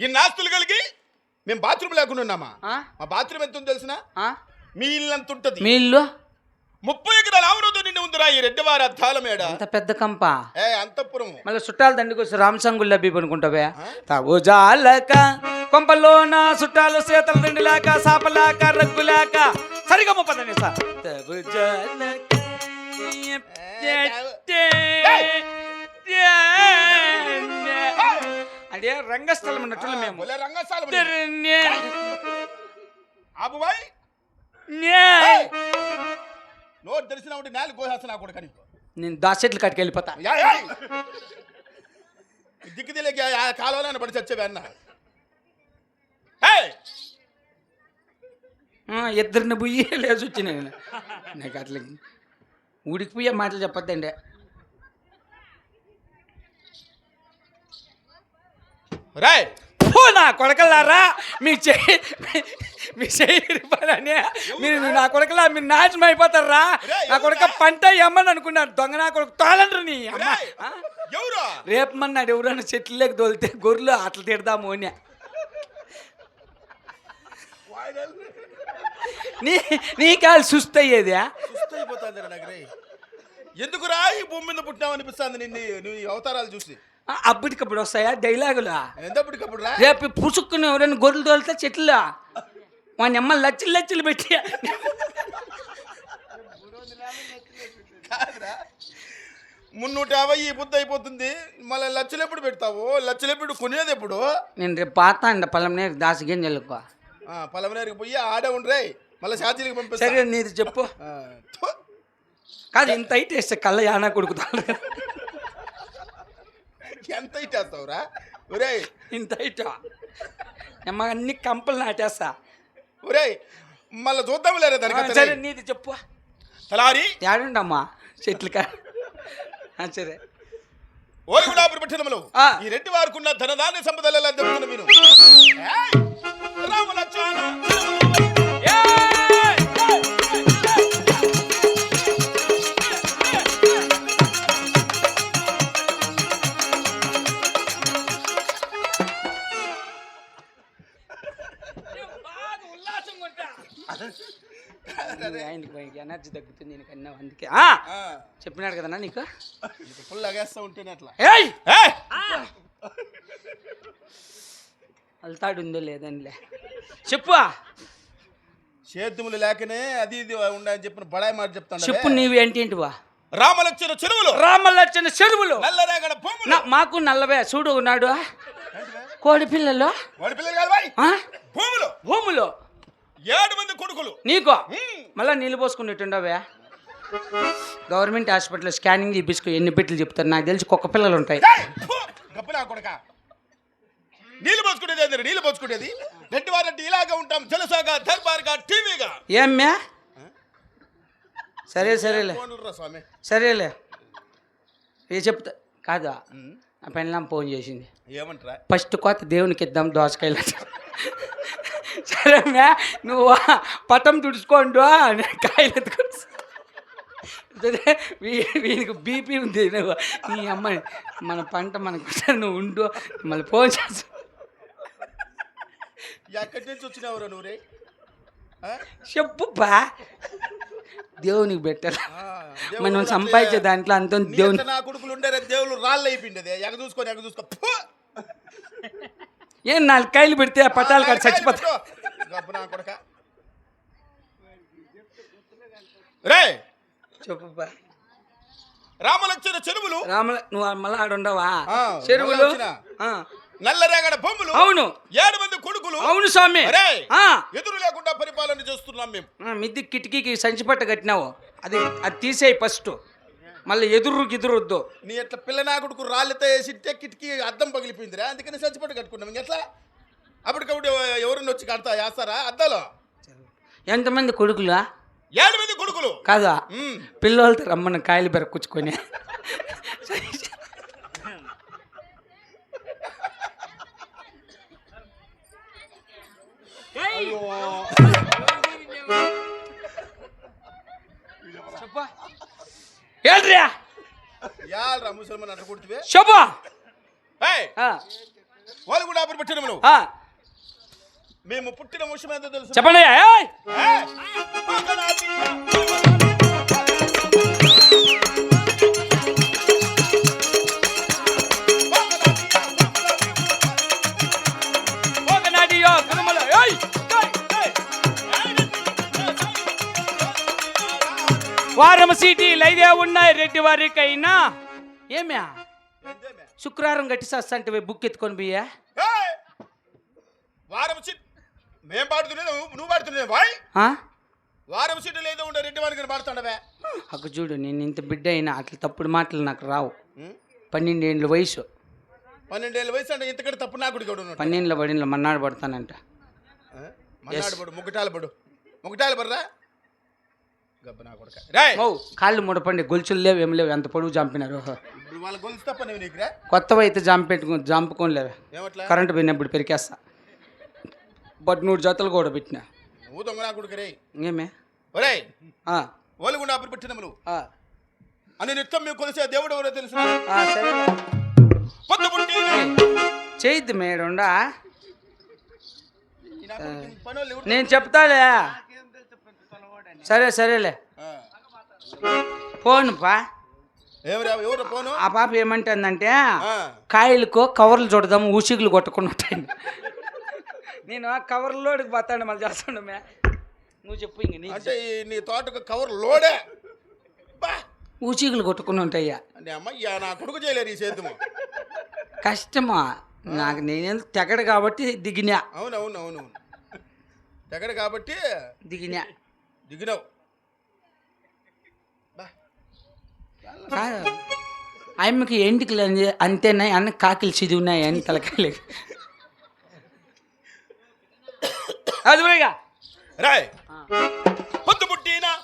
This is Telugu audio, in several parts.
ఇన్ని ఆస్తులు కలిగి మేము బాత్రూమ్ లేకుండా ఉన్నామా? ఆ? మా బాత్రూమ్ ఎంత ఉందో తెలిసిన? ఆ? మీ ఇల్లు అంత ఉంటది మీ ఇల్లు? ముప్పై ఎకరాల ఆవులతో నిండి ఉందిరా ఈ రెడ్డివారి అద్దాల మేడ అంత పెద్ద కంప? ఏ అంతఃపురం. మళ్ళీ చుట్టాలు దండికి వచ్చి రామసంగుల్ లబ్బి అనుకుంటావే తావు జాలక కొంపలోన చుట్టాలు సీతల దండి లేక సాపలేక రగ్గు లేక సరిగా ముప్పదని సార్. తవు జాలక అదే రంగస్థలం ఉన్నట్లు మేము. భలే రంగస్థలం ఆబుబాయ్ నోరు తెలిసిన ఉంటే నేల కోసేస్తా కూడా కానీ. నేను దాసెట్లు కట్టుకెళ్ళిపోతా దిక్కు తెలియక ఆ కాలువలో పడి చచ్చేవి అన్న. ఇద్దరిని బుయ్యి లేచి వచ్చినాయి. నాకు అట్లా ఊడికి పోయే మాటలు చెప్పొద్దండి. రాయ్ ఓ నా కొడకలారా మీ చెయ్యి మీ చెయ్యి మీరు నా కొడకలా మీరు నాశనం అయిపోతారా? నా కొడక పంట ఎమ్మని అనుకున్నారు. దొంగ నా కొడుకు తోలండ్రు నీ అమ్మ. రేపు మన్నాడు ఎవరైనా చెట్లలోకి తోలితే గొర్రెలు అట్లా తిడదాము అని. నీ నీ కాలు సుస్థ అయ్యేది సుస్తైపోతుంది నాకు రే ఎందుకు రా ఈ భూమి మీద పుట్టినావు అనిపిస్తుంది నిన్ను నువ్వు ఈ అవతారాలు చూసి? అప్పటికప్పుడు వస్తాయా? డైలాగులు? ఎంతప్పటికప్పుడు రేపు పుసుక్కుని ఎవరైనా గొర్రెలు తోలితే చెట్లు? వాని అమ్మ లచ్చలు లచ్చలు పెట్టి మున్నూట యాభై ఈ బుద్ధి అయిపోతుంది. మళ్ళీ లచ్చలు ఎప్పుడు పెడతావు? లచ్చలు ఎప్పుడు? కొనేది ఎప్పుడు? నేను రేపు పాత అండి పొలంనే దాసి గింజలకు. ఆ, పలమనేరికి పోయి ఆడే ఉండరే మళ్ళీ షాచీలకు పంపిస్తా. సరే నీది చెప్పు. కాదు ఇంత అయితే కళ్ళ యానా కొడుకుతాడు. ఎంత ఇచ్చేస్తావురా? ఒరేయ్. ఇంత అయితే అమ్మ అన్ని కంపలు నాటేస్తా. ఒరేయ్ మళ్ళీ చూద్దాం లేరా దానికి సరే నీది చెప్పు. తలారి. ఏడుండమ్మా చెట్లుకా. సరే. ఓరుగుడాపురి పట్టణంలో ఆ. ఈ రెడ్డి వారికి ధనధాన్య సంపదలు ఎలా చెప్తున్నా మీరు ఏయ్! ఆయనకి ఎనర్జీ తగ్గుతుంది నేను కన్నా అందుకే. చెప్పినాడు కదన్నా నీకు? ఫుల్ అగేస్తా ఉంటేనే అట్లా! అల్తాడు ఉందో లేదనిలే. చెప్పు సేద్యములు లేకనే అది ఇది ఉండని చెప్పిన బడాయి మాట చెప్తాను చెప్పు నీవి ఏంటేంటివా రామలక్ష్మణ చెరువులు. రామలచ్చన చెరువులు. నల్లరేగడ భూములు. నా- మాకు నల్లవే చూడు ఉన్నాడు కోడి పిల్లలు. వాడి పిల్లలు కాదు? భూములు. భూములు. ఏడు మంది కొడుకులు. నీకు. మళ్ళా నీళ్ళు పోసుకునేటుండవే? గవర్నమెంట్ హాస్పిటల్ స్కానింగ్ చేపించుకో ఎన్ని పెట్లు చెప్తారు? నాకు తెలిసి కుక్క పిల్లలు ఉంటాయి! గబ్బులా కొడక? నీళ్ళు పోసుకునేది ఏంది నీళ్ళు పోసుకునేది? రెడ్డి వారంటే ఇలాగా ఉంటాం. జలసాగా దర్బార్గా టీవీగా. ఏమ్మే? సరే సరేలే. స్వామి. సరేలే. ఏ చెప్తా? కాదా? నా పెళ్ళాం ఫోన్ చేసింది. ఏమంటారా? ఫస్ట్ కోత దేవునికి ఇద్దాం దోసకాయలు సరే మ్యా నువ్వు పట్టం తుడుచుకోండు కాయలు ఎత్తుకొని వీనికి బీపీ ఉంది నువ్వు. నీ అమ్మాయి మన పంట మనకు నువ్వు ఉండు మళ్ళీ ఫోన్ చేసి ఎక్కడి నుంచి వచ్చినావురా నువ్వు రే? చెప్పు బా. దేవునికి పెట్టాలి. మనం సంపాదించే దాంట్లో అంత దేవుని నా కొడుకులు ఉండే దేవుళ్ళు రాళ్ళు అయిపోయింది ఎగ చూసుకొని ఎగ చూసుకో! ఏం నాలుగు కాయలు పెడితే ఆ పట్టాలు కాడ చచ్చిపోతా గబ్బు నా కొడక రే చెప్పు బా రామలక్ష్మణ చెరువులు రాముల నువ్వు మళ్ళీ ఆడ ఉండవా ఆ, చెరువులు నల్లరేగడ భూములు అవును ఏడు మంది కొడుకులు అవును స్వామి ఎదురు లేకుండా పరిపాలన చేస్తున్నాం మేము మిద్ది కిటికీకి సంచిపట్ట కట్టినావు అది అది తీసేయి ఫస్ట్ మళ్ళీ ఎదురు ఎదురొద్దు నీ ఎట్లా పిల్ల నా కొడుకు రాళ్ళతో వేసిట్టే కిటికీ అద్దం పగిలిపోయిందిరా. అందుకని చచ్చిపట్టు కట్టుకున్నాం. ఇంకెట్లా? అప్పటికప్పుడు ఎవరిని వచ్చి కడతా? వేస్తారా? అద్దాలో? ఎంతమంది కొడుకులా? ఏడు మంది కొడుకులు? కాదా. పిల్లలతో రమ్మన్న కాయలు బెరక్కుచ్చుకొని వాళ్ళు కూడా అప్పుడు ఆ, మేము పుట్టిన విషయం ఏంటో తెలుసు? చెప్పండి! వారం సీటీలు ఐదే ఉన్నాయి రెడ్డి వారికైనా. ఏమ్యా? శుక్రవారం గట్టి సస్తంటే బుక్ ఎత్తుకొని బియ్యా! వారం సీట్ మేం పాడుతున్నది నువ్వు- పాడుతున్నది ఆ? వారం సీట్లు ఏదో ఉండే రెడ్డి వారికి పాడుతుండవే. అక్క చూడు నేను ఇంత బిడ్డ అయినా అట్లా తప్పుడు మాటలు నాకు రావు. పన్నెండేండ్ల వయసు. పన్నెండేళ్ళ వయసు అంటే ఇంతకంటే తప్పు నా గుడి కూడా ఉన్నాడు పన్నెండుల పడిన మన్నాడు పడతానంట? మన్నాడు పడు ముగ్గుటాల పడు. ముగ్గుటాల పడరా? గబ్బ నా కొడుక. కాళ్ళు ముడపండి గొలుసులు లేవు ఏం లేవు ఎంత పొడుగు చంపినారు. కొత్తవి అయితే చంపెట్టుకు చంపుకోలేరు ఏమట్లా? కరెంటు పోయినప్పుడు పెరికేస్తా. బట్ నూరు జతలు కూడా పెట్టిన. ఏమే ఒరేయ్! ఆ, ఓలుగుండా అప్పుడు పెట్టినములు ఆ, అని నిత్యం మేము కొలిసే దేవుడు ఎవరో తెలుసు చేయద్దు మేడుండా? నేను చెప్తాలే. సరే సరేలే. ఫోన్ పా. ఆ పాప ఏమంటుందంటే. కాయలకు కవర్లు చూడదాము ఊసిగులు కొట్టుకుని ఉంటాయి నేను కవర్లోడికి పోతాను మళ్ళీ చేస్తాను మే. నువ్వు చెప్పు ఇంక నీ అంటే నీ తోటకు కవర్ లోడే? బా! ఊచిగులు కొట్టుకుని ఉంటాయ్యా. అంటే అమ్మ ఇయ్య నా కొడుకు చేయలేరు ఈ సేద్యము కష్టమా? నాకు నేనేం తెగడు కాబట్టి దిగినా. అవును అవును అవును అవును ఎక్కడ కాబట్టి దిగినా. దిగినావు బా కాదు ఆయమ్మకి ఎంటికలు అంది- అంతేనా? అన్న కాకిలు చిదివినాయి? అని తలకాయలు అది పోయిగా రాయ్. పొద్దు పుట్టినా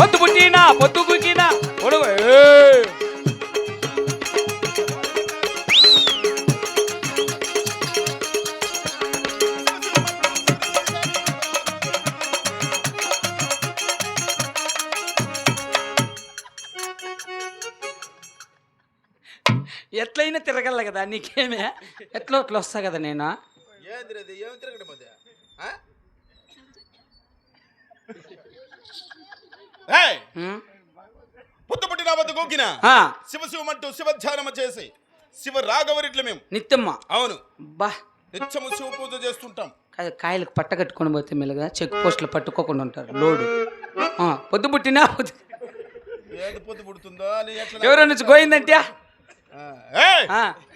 పొద్దు పుట్టినా, పొద్దు తిరగల కదా నీకేమే? ఎట్లా అట్లా వస్తా కదా నేను? పొద్దు కోకినా ఆ, శివ శివమంటూ శివ ధ్యానము చేసి శివ రాఘవరిట్ల మేము. నిత్యమ్మ అవును. బా. నిత్యము శివ పూజ చేస్తుంటాం. కాయలకు పట్ట కట్టుకొని పోతే మెల్లగా చెక్ పోస్టులు పట్టుకోకుండా ఉంటారు లోడు. పొద్దు పుట్టినా పొద్దు పొద్దు పుడుతుందో ఎవరో నుంచి గోయిందంటే?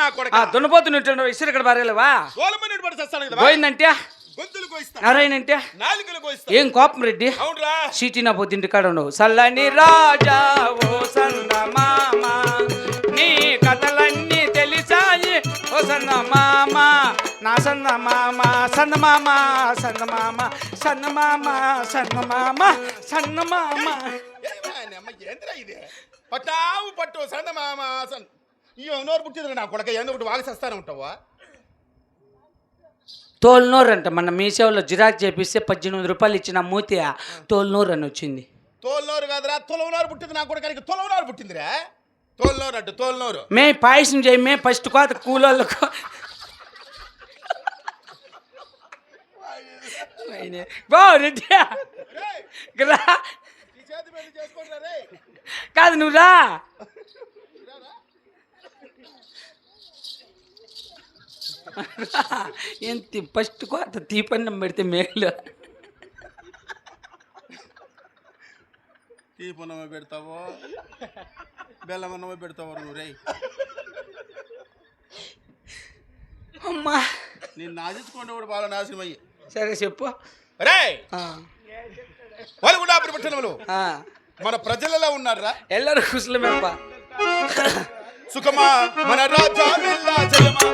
గనులు పడుతున్నా ఆ కొడక దున్నపోతున్నట్టు ఇసురు ఇక్కడ బారేలేవా? సోలమని పడి చేస్తాను కదా. గోయిందంటే గొంతులు కోయిస్తా నారాయణ అంటే నాలుకలు కోయిస్తా ఏం కోపం రెడ్డి? అవునరా. సీటీ నా పొద్దుంటి కాడ ఉండవు. సల్లని రాజా ఓ సంద మామ నీ కథలన్నీ తెలిసాయి. ఓ సంద మామ నా సంద మామ సంద మామ సంద మామ సంద మామ సంద మామ సంద మామ. ఏంద్రా ఇది? పట్టావు పట్టు సంద మామ సన్ పుట్టింది నా కొడక ఏందో ఒకటి వాగి చేస్తానే ఉంటావా? తోలునూరు అంట మన మీసేవలో జిరాక్ చేపిస్తే పద్దెనిమిది రూపాయలు ఇచ్చిన మూతి తోలునూరు అని వచ్చింది. తోలునోరు కాదురా తొలవనోరు పుట్టింది నా కొడకానికి. తొలవనోరు పుట్టిందిరా? తోలునోరు అడ్డు తోలునోరు మే పాయసం చేయి మే ఫస్ట్ కోత కూలోళ్ళకు. బా రెడ్డి. రేయ్, రా. రే రా ఎంత ఫస్ట్ కోత తీపన్నం పెడితే మేలు. తీపన్నమ పెడతావో? బెల్లమన్నమ పెడతావో నువ్వు రేయ్. అమ్మా. నేను నాశించుకుంటే కూడా బాగా నాశనం అయ్యి. సరే చెప్పు. రే వాళ్ళు కూడా అప్పుడు పెట్టినములు ఆ. మన ప్రజలలో ఉన్నారా? ఎల్లరూ కుశలమేప్ప సుఖమా? మన రాజా జయమా?